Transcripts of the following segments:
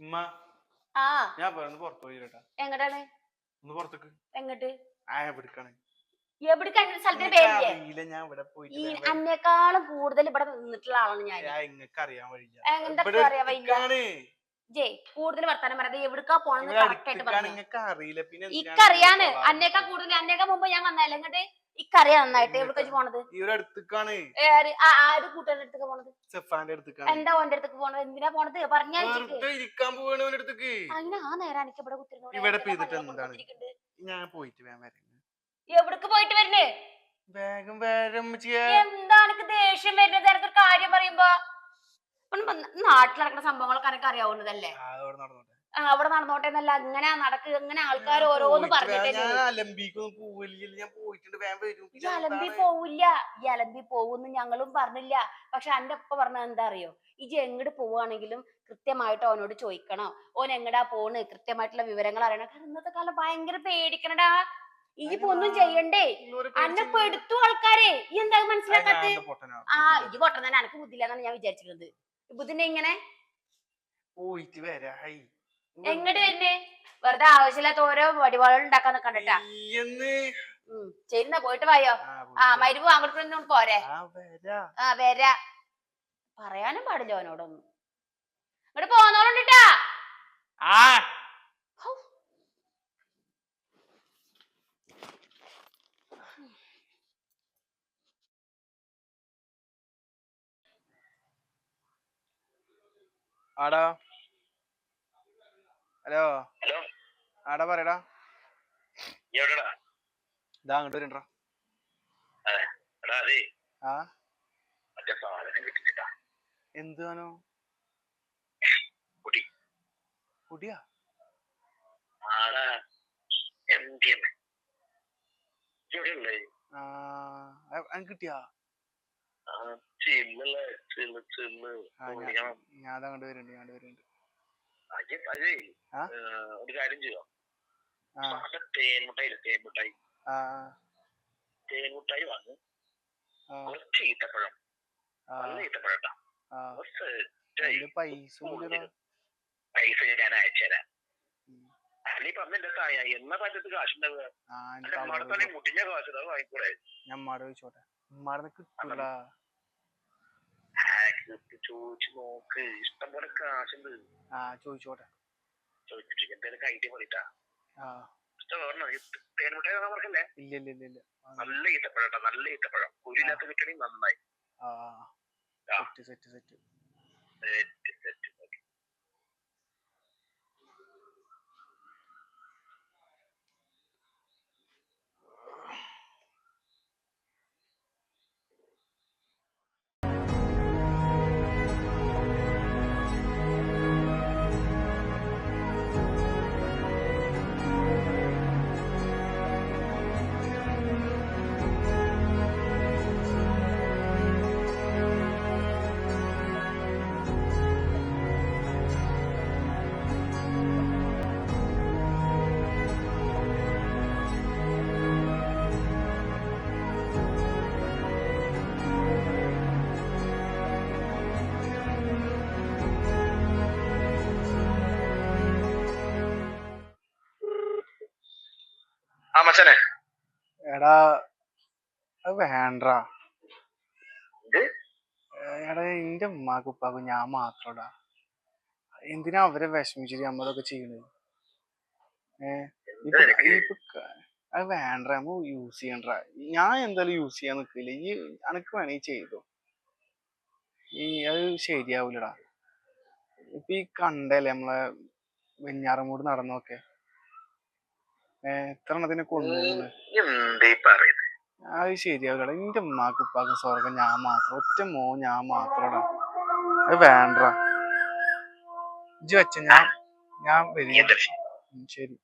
ഉമ്മ. ആ. ഞാൻ ഇപ്പൊ പുറത്തു പോയി കേട്ടാ. ഒന്ന് പുറത്തേക്ക്. എങ്ങോട്ട്? ആ എവിടുക്കാണ്? പേരില്ലേ? അറിയില്ല ഞാൻ ഇവിടെ ഈ. അന്നേക്കാളും കൂടുതൽ ഇവിടെ നിന്നിട്ടുള്ള ആളാണ് ഞാൻ. ഇങ്ങക്ക് അറിയാൻ വഴിയില്ല എന്തൊക്കെ ഇവിടെ അറിയാൻ വയ്യ? എടുത്തിക്കാണ്. ജേ കൂടുതൽ വർത്താനം പറയാതെ എവിടേക്കാ പോണെന്ന് ഇവിടെ കറക്റ്റ് ആയിട്ട് എടുത്തിക്കാണ്, പറഞ്ഞു. ഇങ്ങക്ക് അറിയില്ല. പിന്നെ എന്തിനാണ് ഇക്കറിയാന്. ഇങ്ങക്ക് അന്നേക്കാ കൂടുതൽ അന്നേക്കാ മുമ്പ് ഞാൻ വന്നല്ലേ ഇങ്ങട്ട് ഇക്കറിയാം നന്നായിട്ട്. എവിടേക്ക് പോണത്? ആര്? കൂട്ടുകാരുടെ അടുത്തേക്ക് പോണത്. എന്താ ഓന്റെ അടുത്തേക്ക് പോണത്? എന്തിനാ പോണത്? പറഞ്ഞാൽ അങ്ങനെ ആ നേരം എനിക്ക് ഇവിടെ എന്താണ്? ഞാൻ പോയിട്ട് എവിടേക്ക് പോയിട്ട് വരുന്നേ വേഗം വേഗം ഉമ്മച്ചിയെ. എന്താ ദേഷ്യം വരുന്നത്? എനിക്ക് കാര്യം പറയുമ്പോ. നാട്ടിൽ നടക്കുന്ന സംഭവങ്ങളൊക്കെ എനിക്ക് അറിയാവുന്നതല്ലേ? അവിടെ നടന്നോട്ടെ. എന്നല്ല. അങ്ങനെ നടക്കുക അങ്ങനെ ആൾക്കാർ ഓരോന്ന് പറഞ്ഞിട്ടേ ഈ അലമ്പി പോവില്ല. ഈ അലമ്പി പോവുന്ന് ഞങ്ങളും പറഞ്ഞില്ല. പക്ഷെ എന്റെ ഉപ്പ പറഞ്ഞ എന്താ അറിയോ? ഇജ് എങ്ങോട്ട് പോവാണെങ്കിലും കൃത്യമായിട്ട് അവനോട് ചോദിക്കണം. ഓൻ എങ്ങടാ പോണ്? കൃത്യമായിട്ടുള്ള വിവരങ്ങൾ അറിയണം. കാരണം ഇന്നത്തെ കാലം ഭയങ്കര പേടിക്കണടാ. ഈ ഇപ്പൊ ഒന്നും ചെയ്യണ്ടേ? അന്നെ. പെടുത്തു ആൾക്കാരെ. ഈ എന്താ മനസ്സിലാക്കാത്ത? ആ ഇജ് പൊട്ടൻ തന്നെ എനിക്ക് ബുദ്ധിയില്ലെന്നാണ് ഞാൻ വിചാരിച്ചിരുന്നത്. ബുദ്ധിനെ ഇങ്ങനെ പോയിട്ട് വരാ. ഹൈ. എങ്ങട് വരുന്നേ വെറുതെ ആവശ്യമില്ലാത്ത ഓരോ വടിവാളുകൾ ഉണ്ടാക്കാൻ നിക്കണ്ടട്ടാ. ചെയ്യുന്ന പോയിട്ട് വായോ? ആ, മരുവ് അങ്ങോട്ട് പോരെ. ആ, വരാ. പറയാനും പാടില്ല അവനോടൊന്നും ഇങ്ങോട്ട് പോന്നോണ്ടിട്ടാ ആ. ആടാ. ഹലോ ഹലോ ആടാ പറയടാ. എവിടെടാ? ഇതാ അങ്ങോട്ട് വരണ്ടാ. ആ? മറ്റേ സാധനം കുടിയാ? കിട്ടിയാ? ഞാൻ അങ്ങോട്ട് വരുന്നുണ്ട് ഞാൻ വരുന്നുണ്ട്. ഒരു കാര്യം ചെയ്യാം തേൻമുട്ടായി? തേൻമുട്ടായി തേൻമുട്ടായി വാങ്ങി. ആ. കുറച്ച് ഈത്തപ്പഴം. നല്ല ഈത്തപ്പഴം പൈസ ഞാൻ അയച്ചുതരാം. അല്ലെ പറഞ്ഞ സായ എന്നാ പറ്റത്ത് കാശുണ്ടാവുക. മുട്ടിഞ്ഞ കാശ് വാങ്ങിക്കൂടെ? ഞാൻ മാറി ചോട്ടെ ഉമ്മാടെ കിട്ടൂല. ചോദിച്ചു നോക്ക്. ഇഷ്ടം പോലെ കാശുണ്ട് ആ ചോദിച്ചോട്ടെ. ചോദിച്ചിട്ട് എന്തെങ്കിലും ഐഡിയ ആ, നല്ല ഈത്തപ്പഴം നല്ല ഈത്തപ്പഴം. കുരില്ലാത്ത കിട്ടണി നന്നായി. Set set set. ആ മച്ചനെ എടാ അത് വേണ്ടാ. ഇത് എടാ എന്റെ ഉമ്മാക്ക് ഉപ്പാക്കും ഞാൻ മാത്രടാ. എന്തിനാ അവരെ വിഷമിച്ചിട്ട് നമ്മളൊക്കെ ചെയ്യണത്? അത് വേണ്ട നമ്മ യൂസ് ചെയ്യണ്ട. ഞാൻ എന്തായാലും യൂസ് ചെയ്യാൻ നിക്കില്ല ഈ അനക്ക് വേണമെങ്കിൽ ചെയ്തു. ഈ അത് ശരിയാവൂലടാ. ഇപ്പൊ ഈ കണ്ടല്ലേ നമ്മളെ വെഞ്ഞാറമൂട് നടന്നൊക്കെ എത്ര എണ്ണത്തിനെ അത് ശരിയാവില്ല എന്റെ ഉമ്മാക്കും ഉപ്പാക്കും സ്വർഗം ഞാൻ മാത്രം ഒറ്റ മോ ഞാൻ മാത്രം അത് വേണ്ട ഇജ്ജ് വെച്ച ഞാൻ ഞാൻ വരിക ശരി.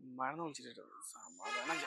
ഉമ്മാനെ വിളിച്ചിട്ട് സമാധാനം.